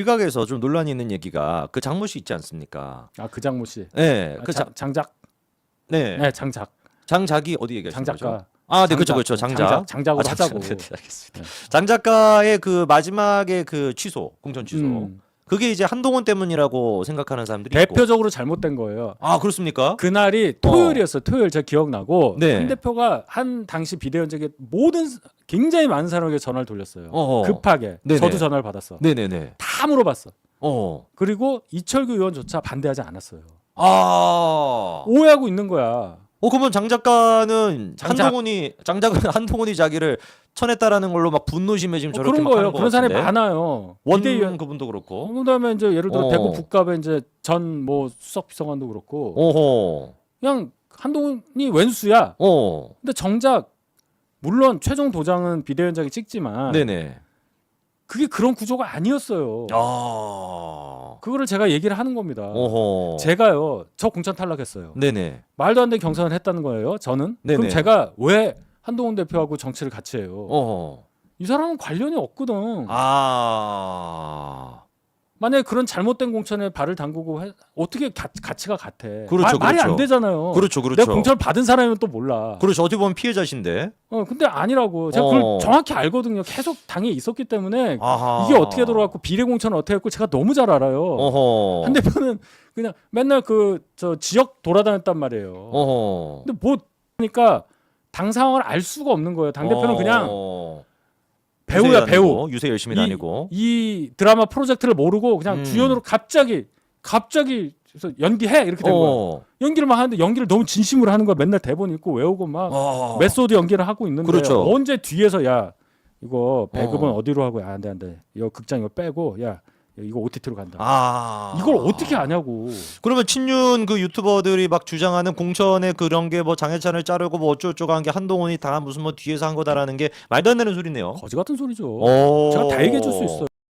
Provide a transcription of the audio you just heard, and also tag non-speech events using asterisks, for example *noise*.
일각에서 좀 논란이 있는 얘기가 그 장모 씨 있지 않습니까? 아 그 장모 씨. 네, 아, 그 장, 장, 장작. 네, 네, 장작. 장작이 어디 얘기하시는? 장작가. 아, 네, 그렇죠, 그렇죠, 장작. 장작, 장작으로 아, 장작. 하자고. 네, 네, 알겠습니다. 장 작가의 그 마지막에 그 취소, 공천 취소. 음, 그게 이제 한동훈 때문이라고 생각하는 사람들이 있고. 대표적으로 잘못된 거예요. 아, 그렇습니까? 그날이 토요일이었어요. 토요일 제가 기억나고 네. 한 대표가 한 당시 비대위원장에 모든 굉장히 많은 사람에게 전화를 돌렸어요. 어허. 급하게. 네네. 저도 전화를 받았어. 네, 네, 네. 다 물어봤어. 어. 그리고 이철규 의원조차 반대하지 않았어요. 아. 오해하고 있는 거야. 어 그러면 장 작가는 장작. 한동훈이 장작은 *laughs* 한동훈이 자기를 쳐냈다라는 걸로 막 분노심에 지금 어, 저렇게 그런 막 거예요. 하는 것 그런 사람이 같은데. 많아요. 원 비대위원 그분도 그렇고. 그다음에 이제 예를 들어 어. 대구 국갑에 이제 전 뭐 수석 비서관도 그렇고 오호. 그냥 한동훈이 웬수야. 어. 근데 정작 물론 최종 도장은 비대위원장이 찍지만 네네. 그게 그런 구조가 아니었어요. 아. 그거를 제가 얘기를 하는 겁니다. 오호. 제가요, 저 공천 탈락했어요. 네네. 말도 안 되는 경선을 했다는 거예요. 저는. 네네. 그럼 제가 왜 한동훈 대표하고 정치를 같이 해요? 어허. 이 사람은 관련이 없거든. 아. 만약에 그런 잘못된 공천에 발을 담그고 해- 어떻게 가, 가치가 같아? 그렇죠, 말, 이 그렇죠. 안 되잖아요. 그렇죠, 그렇죠. 내가 공천을 받은 사람이면 또 몰라. 그렇죠. 어떻게 보면 피해자신데. 어, 근데 아니라고. 제가 어. 그걸 정확히 알거든요. 계속 당에 있었기 때문에 아하. 이게 어떻게 돌아갔고 비례 공천은 어떻게 했고 제가 너무 잘 알아요. 어허. 한 대표는 그냥 맨날 그 저 지역 돌아다녔단 말이에요. 어허. 근데 뭐 하니까 당 상황을 알 수가 없는 거예요. 당 대표는 그냥 어. 배우야 배우. 유세 열심히 이- 다니고. 이 드라마 프로젝트를 모르고 그냥 음. 주연으로 갑자기 갑자기 그래서 연기해 이렇게 된. 어. 연기를 막 하는데 연기를 너무 진심으로 하는 거야. 맨날 대본 읽고 외우고 막 어. 메소드 연기를 하고 있는데 그렇죠. 언제 뒤에서 야 이거 배급은 어. 어. 디로 하고 야 안돼 안돼 이거 극장 이거 빼고 야 이거 OTT로 간다. 아. 이걸 어떻게 아냐고. 그러면 친윤 그 유튜버들이 막 주장하는 공천에 그런 게 뭐 장해찬을 자르고 뭐 어쩌고저쩌고 한 게 한동훈이 다 무슨 뭐 뒤에서 한 거다라는 게 말도 안 되는 소리네요. 거지 같은 소리죠. 오. 제가 다 얘기해 줄 수 있어요.